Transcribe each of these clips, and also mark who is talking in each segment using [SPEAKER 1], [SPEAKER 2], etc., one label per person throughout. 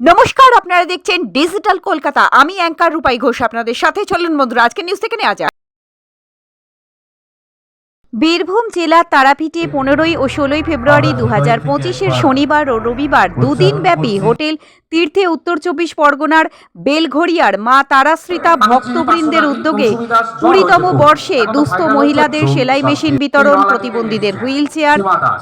[SPEAKER 1] নমস্কার আপনারা দেখছেন ডিজিটাল কলকাতা আমি অ্যাঙ্কার রূপাই ঘোষ আপনাদের সাথে চলুন বন্ধুরা আজকে নিউজ থেকে নেওয়া যাক। বীরভূম জেলার তারাপীঠে পনেরোই ও ষোলোই ফেব্রুয়ারি দু হাজার পঁচিশের শনিবার ও রবিবার দুদিন ব্যাপী হোটেল তীর্থে উত্তর চব্বিশ পরগনার বেলঘড়িয়ার মা তারাশ্রিতা ভক্তবৃন্দের উদ্যোগে কুড়িতম বর্ষে দুস্থ মহিলাদের সেলাই মেশিন বিতরণ প্রতিবন্ধীদের হুইল চেয়ার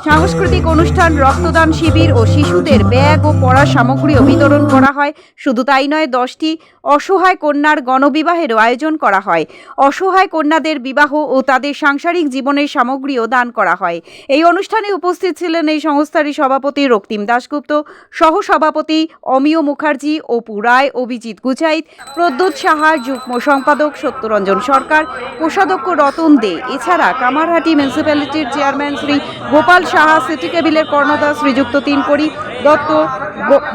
[SPEAKER 1] সাংস্কৃতিক অনুষ্ঠান, রক্তদান শিবির ও শিশুদের ব্যাগ ও পড়ার সামগ্রীও বিতরণ করা হয়। শুধু তাই নয়, দশটি অসহায় কন্যার গণবিবাহেরও আয়োজন করা হয়। অসহায় কন্যাদের বিবাহ ও তাদের সাংসারিক জীবনের সামগ্রীও দান করা হয়। এই অনুষ্ঠানে উপস্থিত ছিলেন এই সংস্থারই সভাপতি রক্তিম দাশগুপ্ত সহ সভাপতি অমিয় মুখার্জি অপু রায়, অভিজিৎ গুজাইত, প্রদ্যুৎ সাহা, যুগ্ম সম্পাদক সত্যরঞ্জন সরকার, কোষাধ্যক্ষ রতন দে। এছাড়া কামারহাটি মিউনিসিপ্যালিটির চেয়ারম্যান শ্রী গোপাল সাহা সিটি কেবিলের কর্ণধার শ্রীযুক্ত তিনকড়ি, দত্ত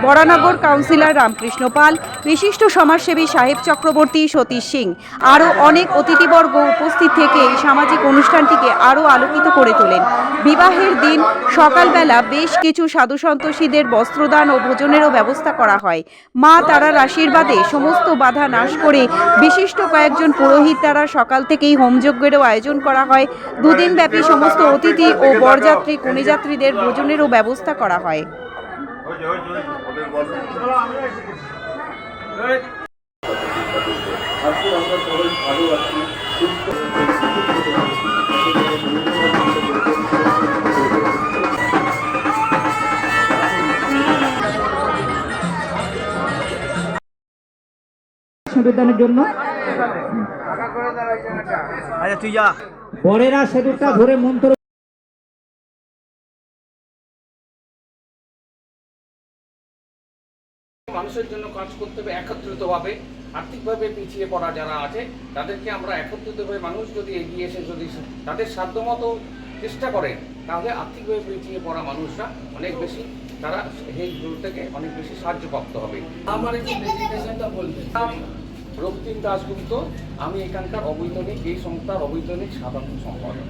[SPEAKER 1] বরানগর কাউন্সিলর রামকৃষ্ণ পাল, বিশিষ্ট সমাজসেবী সাহেব চক্রবর্তী সতীশ সিং, আরও অনেক অতিথিবর্গ উপস্থিত থেকে এই সামাজিক অনুষ্ঠানটিকে আরও আলোকিত করে তোলেন। বিবাহের দিন সকালবেলা বেশ কিছু সাধু সন্তোষীদের বস্ত্রদান ও ভোজনেরও ব্যবস্থা করা হয়। মা তারার আশীর্বাদে সমস্ত বাধা নাশ করে বিশিষ্ট কয়েকজন পুরোহিত দ্বারা সকাল থেকেই হোমযজ্ঞেরও আয়োজন করা হয়। দুদিন ব্যাপী সমস্ত অতিথি ও বরযাত্রী কনেযাত্রীদের ভোজনেরও ব্যবস্থা করা হয়।
[SPEAKER 2] আজকে আমরা সবাই ভালো আছি সুস্থ
[SPEAKER 3] জন্য
[SPEAKER 4] আচ্ছা তুই যা।
[SPEAKER 3] বরেরা সেতুটা ধরে মন্ত্র
[SPEAKER 5] মানুষের জন্য কাজ করতে হবে একত্রিতভাবে আর্থিকভাবে পিছিয়ে পড়া যারা আছে তাদেরকে আমরা একত্রিতভাবে মানুষ যদি এগিয়ে এসে যদি তাদের সাধ্যমতো চেষ্টা করে তাহলে আর্থিকভাবে পিছিয়ে পড়া মানুষরা অনেক বেশি তারা এই গ্রুপ থেকে অনেক বেশি সাহায্যপ্রাপ্ত হবে। আমার একটু বলবেন রক্তিম দাসগুপ্ত আমি এখানকার অবৈতনিক এই সংস্থার অবৈতনিক সাধারণ সম্পাদক।